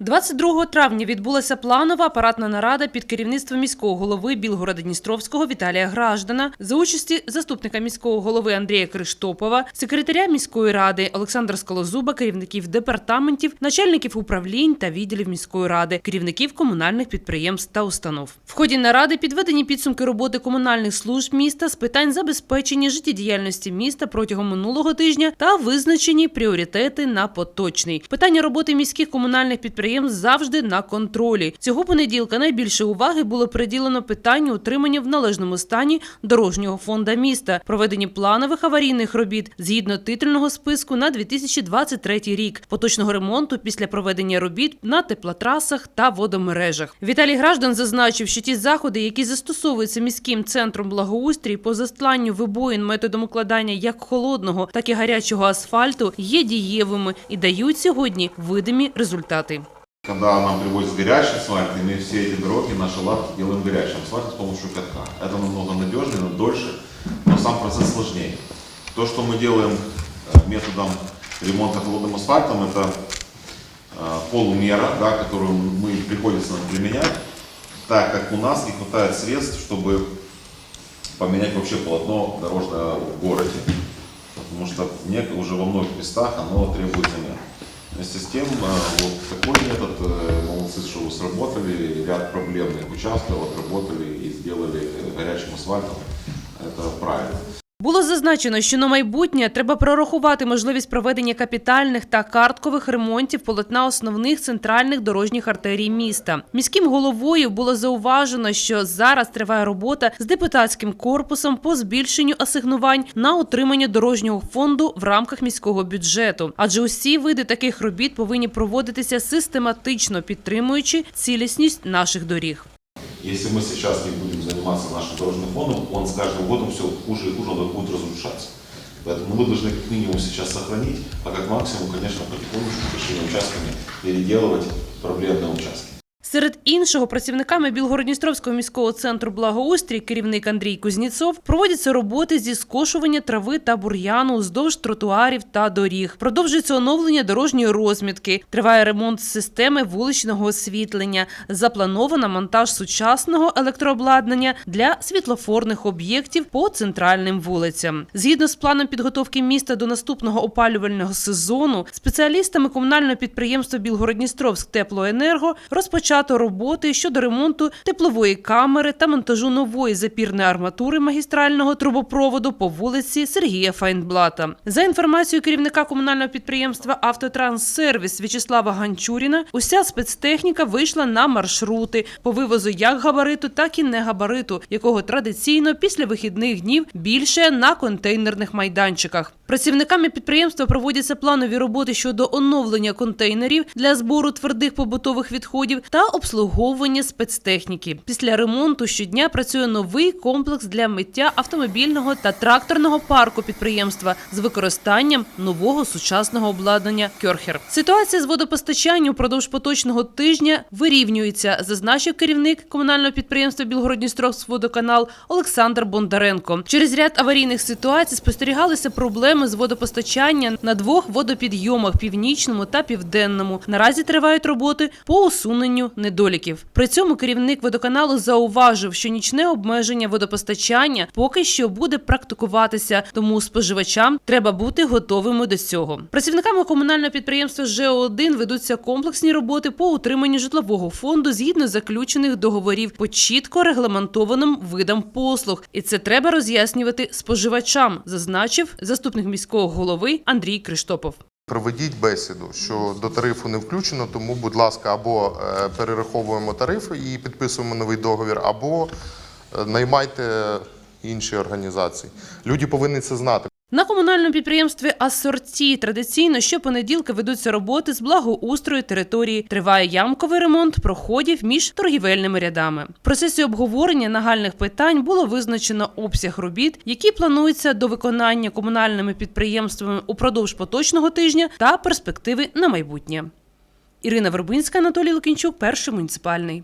22 травня відбулася планова апаратна нарада під керівництвом міського голови Білгорода-Дністровського Віталія Граждана за участі заступника міського голови Андрія Криштопова, секретаря міської ради Олександра Скалозуба, керівників департаментів, начальників управлінь та відділів міської ради, керівників комунальних підприємств та установ. В ході наради підведені підсумки роботи комунальних служб міста з питань забезпечення життєдіяльності міста протягом минулого тижня та визначені пріоритети на поточний. Питання роботи міських комунальних підприємств завжди на контролі. Цього понеділка найбільше уваги було приділено питанню утримання в належному стані дорожнього фонда міста, проведенні планових аварійних робіт згідно титульного списку на 2023 рік, поточного ремонту після проведення робіт на теплотрасах та водомережах. Віталій Граждан зазначив, що ті заходи, які застосовуються міським центром благоустрій по застланню вибоїн методом укладання як холодного, так і гарячого асфальту, є дієвими і дають сьогодні видимі результати. Когда нам привозят горячий асфальт, и мы все эти дороги, наши лавки делаем горячим асфальтом с помощью катка. Это намного надежнее, но дольше, но сам процесс сложнее. То, что мы делаем э, методом ремонта холодным асфальтом, это э, полумера, да, которую мы приходится нам применять, так как у нас не хватает средств, чтобы поменять вообще полотно дорожное в городе. Потому что уже во многих местах оно требует замены. Вместе с тем, э, вот такой метод, э, молодцы, что вы сработали, ряд проблемных участков отработали и сделали э, горячим асфальтом. Это правильно. Було зазначено, що на майбутнє треба прорахувати можливість проведення капітальних та карткових ремонтів полотна основних центральних дорожніх артерій міста. Міським головою було зауважено, що зараз триває робота з депутатським корпусом по збільшенню асигнувань на утримання дорожнього фонду в рамках міського бюджету. Адже усі види таких робіт повинні проводитися систематично, підтримуючи цілісність наших доріг. Если мы сейчас не будем заниматься нашим дорожным фондом, он с каждым годом все хуже и хуже он будет разрушаться. Поэтому мы должны как минимум сейчас сохранить, а как максимум, конечно, потихонечку большими участками переделывать проблемные участки. Серед іншого, працівниками Білгородністровського міського центру благоустрій, керівник Андрій Кузніцов, проводяться роботи зі скошування трави та бур'яну уздовж тротуарів та доріг. Продовжується оновлення дорожньої розмітки. Триває ремонт системи вуличного освітлення. Заплановано монтаж сучасного електрообладнання для світлофорних об'єктів по центральним вулицям. Згідно з планом підготовки міста до наступного опалювального сезону, спеціалістами комунального підприємства Білгородністровськ Теплоенерго розпочато роботи щодо ремонту теплової камери та монтажу нової запірної арматури магістрального трубопроводу по вулиці Сергія Файнблата. За інформацією керівника комунального підприємства Автотранссервіс В'ячеслава Ганчуріна, уся спецтехніка вийшла на маршрути по вивозу як габариту, так і негабариту, якого традиційно після вихідних днів більше на контейнерних майданчиках. Працівниками підприємства проводяться планові роботи щодо оновлення контейнерів для збору твердих побутових відходів та обслуговування спецтехніки. Після ремонту щодня працює новий комплекс для миття автомобільного та тракторного парку підприємства з використанням нового сучасного обладнання Кьорхер. Ситуація з водопостачанням упродовж поточного тижня вирівнюється, зазначив керівник комунального підприємства Білгородністровськводоканал Олександр Бондаренко. Через ряд аварійних ситуацій спостерігалися проблеми з водопостачання на двох водопідйомах північному та південному. Наразі тривають роботи по усуненню недоліків. При цьому керівник водоканалу зауважив, що нічне обмеження водопостачання поки що буде практикуватися, тому споживачам треба бути готовими до цього. Працівниками комунального підприємства ЖО1 ведуться комплексні роботи по утриманню житлового фонду згідно заключених договорів по чітко регламентованим видам послуг, і це треба роз'яснювати споживачам, зазначив заступник міського голови Андрій Криштопов. Проведіть бесіду, що до тарифу не включено, тому, будь ласка, або е, перераховуємо тарифи і підписуємо новий договір, або е, наймайте інші організації. Люди повинні це знати. На комунальному підприємстві Асорті традиційно щопонеділка ведуться роботи з благоустрою території. Триває ямковий ремонт проходів між торгівельними рядами. В процесі обговорення нагальних питань було визначено обсяг робіт, які плануються до виконання комунальними підприємствами упродовж поточного тижня та перспективи на майбутнє. Ірина Вербинська, Анатолій Лукінчук, перший муніципальний.